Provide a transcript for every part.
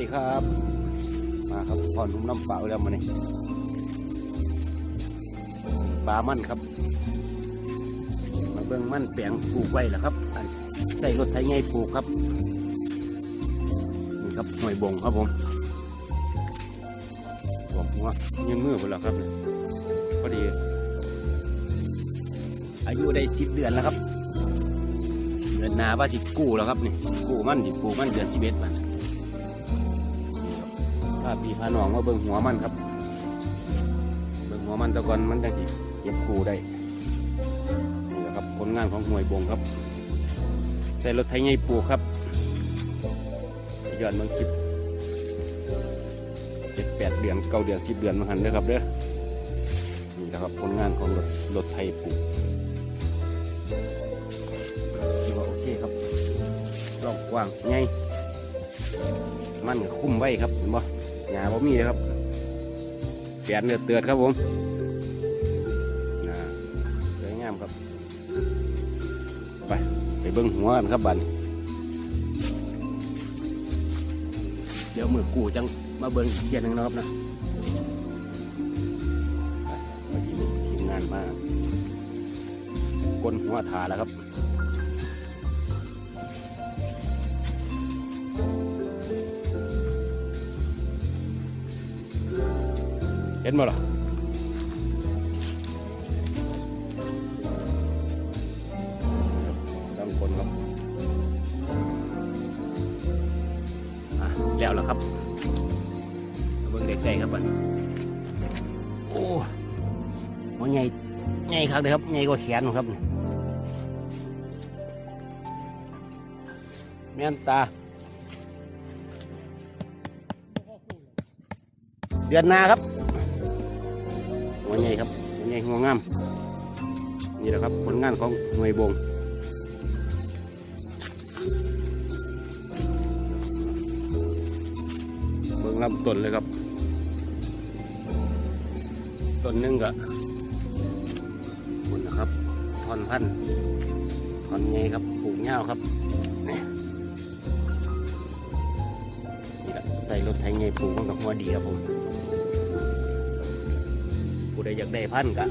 ดีครับ มาครับพรนุ่มน้ำเปล่าแล้วมาเนี่ยปลามันครับ มาเบิ่งมันแปลงปลูกไว้แล้วครับใส่รถไถไงปลูกครับนี่ครับหน่วยบงครับผมบอกว่ายืนมือไปแล้วครับเนี่ยพอดี อายุได้สิบเดือนแล้วครับเดือนหนาว่าจิกู้แล้วครับนี่กู้มันจิปลูกมันเดือนสิบเอ็ดมันาพี่พาน้องมาเบิ่งหัวมันครับ เบิ่งหัวมันตะกอนมันจะที่เก็บกูได้นี่แหละครับผลงานของหน่วยบงครับ ใส่รถไถไงปูครับย้อนเมืองคลิปเจ็ดแปดเดือนเก้าเดือนสิบเดือนมาหันเด้อครับเด้อนี่แหละครับผลงานของรถรถไถปูกว่าโอเคครับรอบกว้างไงมันคุ้มไว้ครับเห็นบ่ หญ้าบ่มีเลยครับเขียนเนื้อเตือดครับผมสวยงามครับ ไปไปเบิ้งหัวกันครับบันเดี๋ยวมือกูจังมาเบิ้งอีเทียนหนึ่งนะครับนะไปมาทีนี้ทีมงานมากลนหัวถาแล้วครับ ห็นบ่ล่ะต้งคนครับแล้วล่ะครับเบิ่งใกล้ๆครับบัดโอ้หัวใหญ่ใหญ่ครับเลยครับใหญ่กว่าแขนครับแม่นตาเดือนนาครับ ใหญ่ครับหัวใหญ่หัวงาม นี่แหละครับผลงานของหน่วยบงเบิ่งลำต้นเลยครับต้นหนึงก็คุณนะครับท่อนพันธุ์ท่อนใหญ่ครับปลูกเงาครับนี่นี่ก็ใส่รถไถไงปลูกกับหัวดีครับผม ผู้ใดอยากได้พันธุ์ก็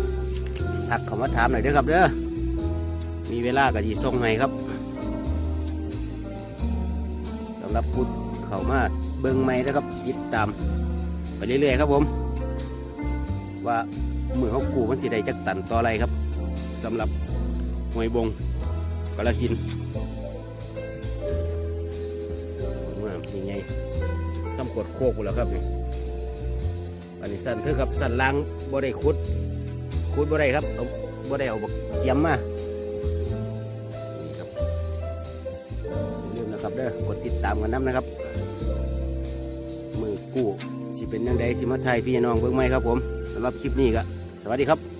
ทักเขามาถามหน่อยเด้อครับเด้อมีเวลาก็จีส่งให้ครับสำหรับผู้เขามาเบิ่งใหม่นะครับติดตามไปเรื่อยๆครับผม ว่ามือเขากูมันสิได้จักตันต่ออะไรครับสำหรับหวยบงกาลสินว่าเป็นไงซ้ำกดโคกกูแล้วครับนี่ นนี้สันเถอครับสันล้างบ่ได้คุดคุดบ่ได้ครับเอาบ่ได้เอาบักเสียมมานี่ครับอย่าลืมนะครับเด้อกดติดตามกันน้ำนะครับ มือกู้สิเป็นยังไงสิมาไทยพี่น้องเบิ่งไหมครับผมสำหรับคลิปนี้ก็สวัสดีครับ